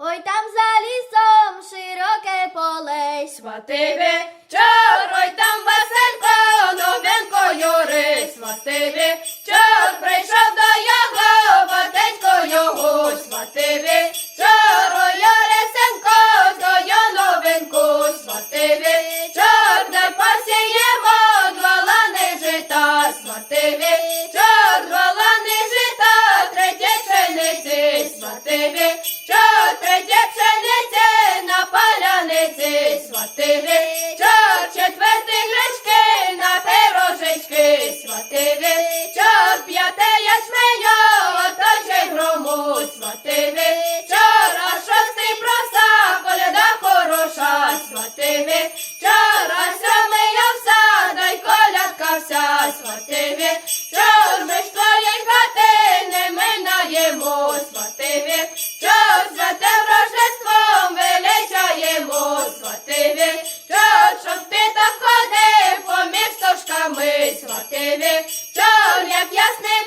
Ой там за лісом широке поле. Свативі, чорой там Василько, новенко Юрий, Свати чор прийшов до його, батенько його, свативі, чоро Яресенко, до його новинку, Свати чор свативі, чор четвертий гречки, на пирожечки, свативі, чор п'яте ячменьо, оточе грому, свативі, чор, а шостий проса, коляда хороша, свативі, чор, а сьомий dziewczyny, czol jak jasny.